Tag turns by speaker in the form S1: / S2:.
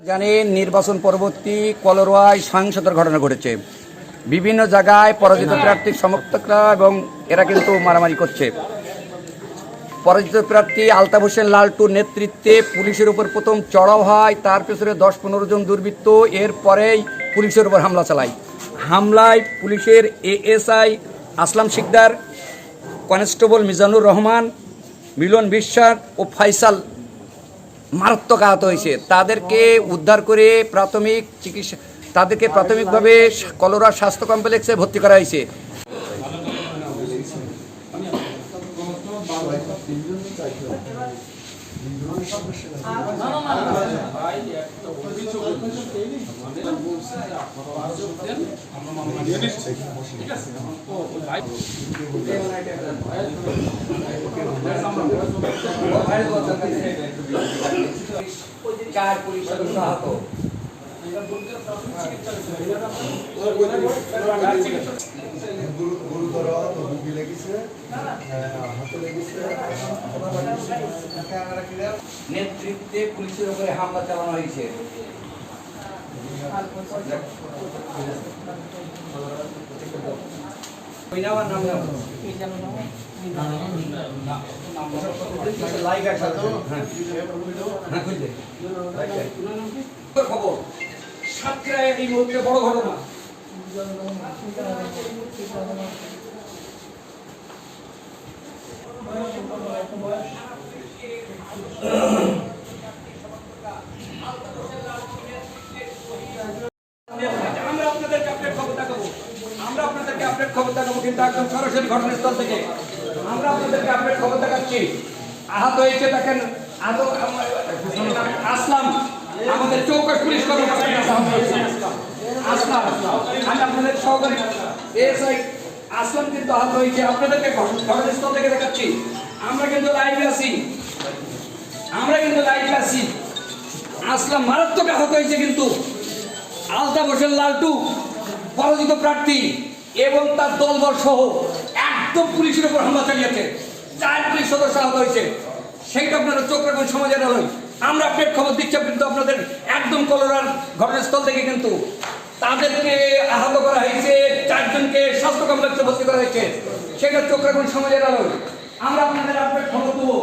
S1: জানেন নির্বাচন পরবর্তী কলরোয়ায় সহিংসতার ঘটনা ঘটেছে। বিভিন্ন জায়গায় পরাজিত প্রার্থীর সমর্থকরা এবং এরা কিন্তু মারামারি করছে। পরাজিত প্রার্থী আলতাফ হোসেন লালটুর নেতৃত্বে পুলিশের উপর প্রথম চড়াও হয় তার পেছনে দশ পনেরো জন দুর্বৃত্ত এরপরেই পুলিশের উপর হামলা চালায়। হামলায় পুলিশের এএসআই আসলাম শিকদার কনস্টেবল মিজানুর রহমান মিলন বিশ্বাস ও ফাইসাল মারাত্মক আহত হয়েছে। তাদেরকে উদ্ধার করে প্রাথমিক চিকিৎসা তাদেরকে প্রাথমিকভাবে কলোরা স্বাস্থ্য কমপ্লেক্সে ভর্তি করা হয়েছে।
S2: গুরুতর হাতে লেগেছে
S1: নেতৃত্বে পুলিশের উপরে হামলা চালানো হয়েছে। খবর? সাতক্ষীরায় এই মুহূর্তে বড় ঘটনা। আমরা আপডেট খবর দেখাবো কিন্তু একদম সরাসরি ঘটনাস্থল থেকে। আমরা আপনাদেরকে আপডেট খবর দেখাচ্ছি। আহত হয়েছে, দেখেন আহত আসলাম। আমাদের চৌকশ পুলিশ কর্মকর্তা আসলাম। আমি আপনাদের সহকারী এসআই আসলাম কিন্তু আহত হয়েছে। আপনাদেরকে ঘট- ঘটনাস্থল থেকে দেখাচ্ছি। আমরা কিন্তু লাইভে আছি। আমরা কিন্তু লাইভে আছি। আসলাম, মারাত্মক আহত হয়েছে কিন্তু। আলতাফ হোসেন লালটু, পরাজিত প্রার্থী। এবং তার দলবল সহ একদম পুলিশের উপর হামলা চালিয়েছে। চার পুলিশ সদস্য আহত হয়েছে, সেইটা আপনারা চোখ রাখুন সমাজের আলোয় আমরা আপডেট খবর দিচ্ছি কিন্তু আপনাদের একদম কলোরার ঘটনাস্থল থেকে কিন্তু তাদেরকে আহত করা হয়েছে, চারজনকে স্বাস্থ্য কমপ্লেক্সে ভর্তি করা হয়েছে। সেটা চোখ রাখুন সমাজের আলোয় আমরা আপনাদের আপডেট খবর দেবো।